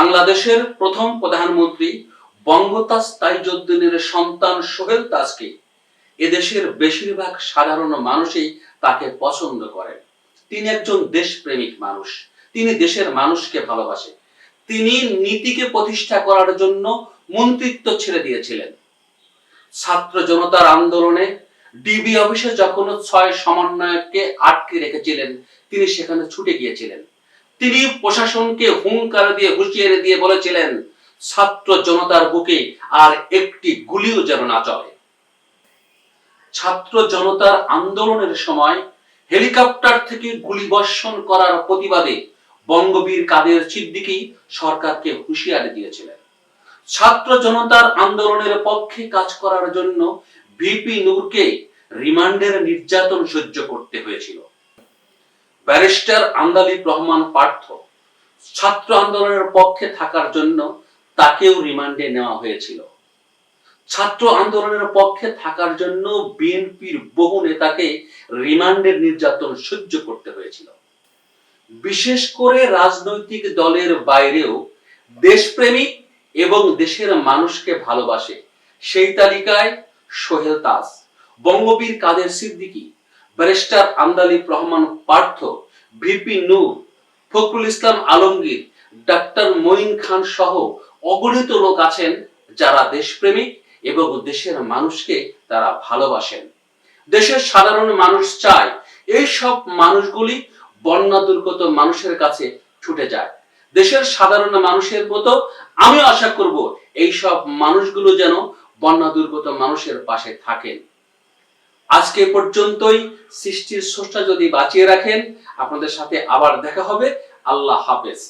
বাংলাদেশের প্রথম প্রধানমন্ত্রী বঙ্গতাজ তাইজুদ্দিনের সন্তান সোহেল তাজকে এদেশের বেশিরভাগ সাধারণ মানুষই তাকে পছন্দ করেন তিনি একজন দেশপ্রেমিক মানুষ। তিনি দেশের মানুষকে ভালোবাসে। তিনি নীতিকে প্রতিষ্ঠা করার জন্য মন্ত্রিত্ব ছেড়ে দিয়েছিলেন। ছাত্র জনতার আন্দোলনে ডিবি অফিসে যখন ছয় সমন্বয়ককে আটকে রেখেছিলেন, তিনি সেখানে ছুটে গিয়েছিলেন। তিনি প্রশাসনকে হুঙ্কার দিয়ে, হুঁশিয়ারি দিয়ে বলেছিলেন, ছাত্র জনতার বুকে আর একটি গুলিও যেন না চলে। ছাত্র জনতার আন্দোলনের সময় হেলিকপ্টার থেকে গুলিবর্ষণ করার প্রতিবাদে বঙ্গবীর কাদের সিদ্দিকী সরকারকে হুঁশিয়ারি দিয়েছিলেন। ছাত্র জনতার আন্দোলনের পক্ষে কাজ করার জন্য ভিপি নূরকে রিমান্ডের নির্যাতন সহ্য করতে হয়েছিল। ব্যারিস্টার আন্দালিব রহমান পার্থ ছাত্র আন্দোলনের পক্ষে থাকার জন্য তাকেও রিমান্ডে নেওয়া হয়েছিল। ছাত্র আন্দোলনের পক্ষে থাকার জন্য বিএনপির বহু নেতাকে রিমান্ডের নির্যাতন সহ্য করতে হয়েছিল। বিশেষ করে রাজনৈতিক দলের বাইরেও দেশপ্রেমিক এবং দেশের মানুষকে ভালোবাসে। সেই তালিকায় Sohel Taj Bangabir Kader Siddiqui barrister Andalib Rahman Partha, VP Nur, Fakhrul Islam Alamgir, doctor Moin Khan সহ অগণিত লোক আছেন যারা দেশপ্রেমিক এবং দেশের মানুষকে তারা ভালোবাসেন। দেশের সাধারণ মানুষ চায় এই সব মানুষগুলি বন্যা দুর্গত মানুষের কাছে ছুটে যায়। দেশের সাধারণ মানুষের মতো আমিও আশা করব এই সব মানুষগুলো যেন বন্যা দুর্গত মানুষের পাশে থাকেন। আজকে পর্যন্তই। সৃষ্টির স্রষ্টা যদি বাঁচিয়ে রাখেন আপনাদের সাথে আবার দেখা হবে। আল্লাহ হাফেজ।